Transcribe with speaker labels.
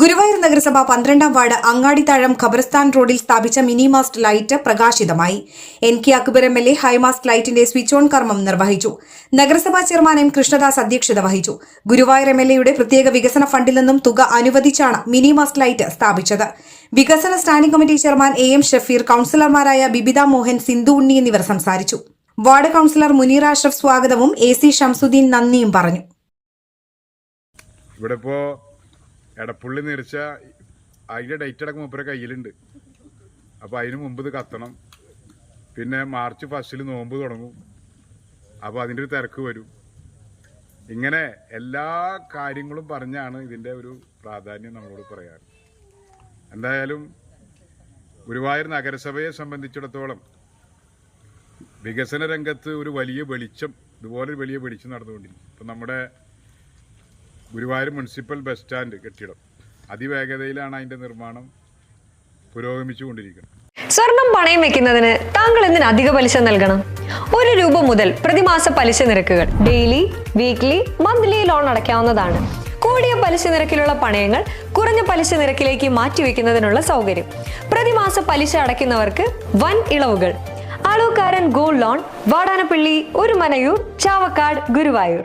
Speaker 1: ഗുരുവായൂർ നഗരസഭ പന്ത്രണ്ടാം വാർഡ് അങ്ങാടിത്താഴം ഖബർസ്ഥാൻ റോഡിൽ സ്ഥാപിച്ച mini mast light പ്രകാശിതമായി. N K Akbar M L A high mast ലൈറ്റിന്റെ സ്വിച്ച് ഓൺ കർമ്മം നിർവഹിച്ചു. നഗരസഭാ ചെയർമാൻ എം കൃഷ്ണദാസ് അധ്യക്ഷത വഹിച്ചു. ഗുരുവായൂർ എം എൽ എയുടെ പ്രത്യേക വികസന ഫണ്ടിൽ നിന്നും തുക അനുവദിച്ചാണ് മിനി മാസ്റ്റ് ലൈറ്റ് സ്ഥാപിച്ചത്. വികസന standing committee chairman A M Shafeer കൌൺസിലർമാരായ Bibitha Mohan Sindhu Unni എന്നിവർ സംസാരിച്ചു. വാർഡ് കൌൺസിലർ മുനീർ അഷ്റഫ് സ്വാഗതവും എ സി ഷംസുദ്ദീൻ നന്ദിയും പറഞ്ഞു.
Speaker 2: എടപ്പുള്ളി നിറച്ച അതിന്റെ ഡേറ്റ് അടക്കം മൂപ്പരെ കയ്യിലുണ്ട്. അപ്പോൾ അതിന് മുമ്പ് ഇത് കത്തണം. പിന്നെ മാർച്ച് ഫസ്റ്റിൽ നോമ്പ് തുടങ്ങും. അപ്പോൾ അതിന്റെ ഒരു തിരക്ക് വരും. ഇങ്ങനെ എല്ലാ കാര്യങ്ങളും പറഞ്ഞാണ് ഇതിന്റെ ഒരു പ്രാധാന്യം നമ്മളോട് പറയാറ്. എന്തായാലും ഗുരുവായൂർ നഗരസഭയെ സംബന്ധിച്ചിടത്തോളം വികസന രംഗത്ത് ഒരു വലിയ വെളിച്ചം ഇതുപോലെ വലിയ വെളിച്ചം നടന്നുകൊണ്ടിരിക്കും ഇപ്പം നമ്മുടെ ഗുരുവായൂർ മുനിസിപ്പൽ ബസ് സ്റ്റാൻഡ് കെട്ടിടം. അതിവേഗതയിലാണ് അതിന്റെ നിർമ്മാണം പുരോഗമിച്ചുകൊണ്ടിരിക്കുന്നത്.
Speaker 3: സ്വർണം പണയം വെക്കുന്നതിന് താങ്കൾ എന്തിന് അധിക പലിശ നൽകണം? ഒരു രൂപ മുതൽ പ്രതിമാസ പലിശ നിരക്കുകൾ ഡെയിലി വീക്ക്ലി മന്ത്ലി ലോൺ അടയ്ക്കാവുന്നതാണ്. കൂടിയ പലിശ നിരക്കിലുള്ള പണയങ്ങൾ കുറഞ്ഞ പലിശ നിരക്കിലേക്ക് മാറ്റിവെക്കുന്നതിനുള്ള സൗകര്യം. പ്രതിമാസ പലിശ അടയ്ക്കുന്നവർക്ക് വൻ ഇളവുകൾ. Alukkaran gold loan Vadanappally Orumanayur Chavakkad Guruvayur.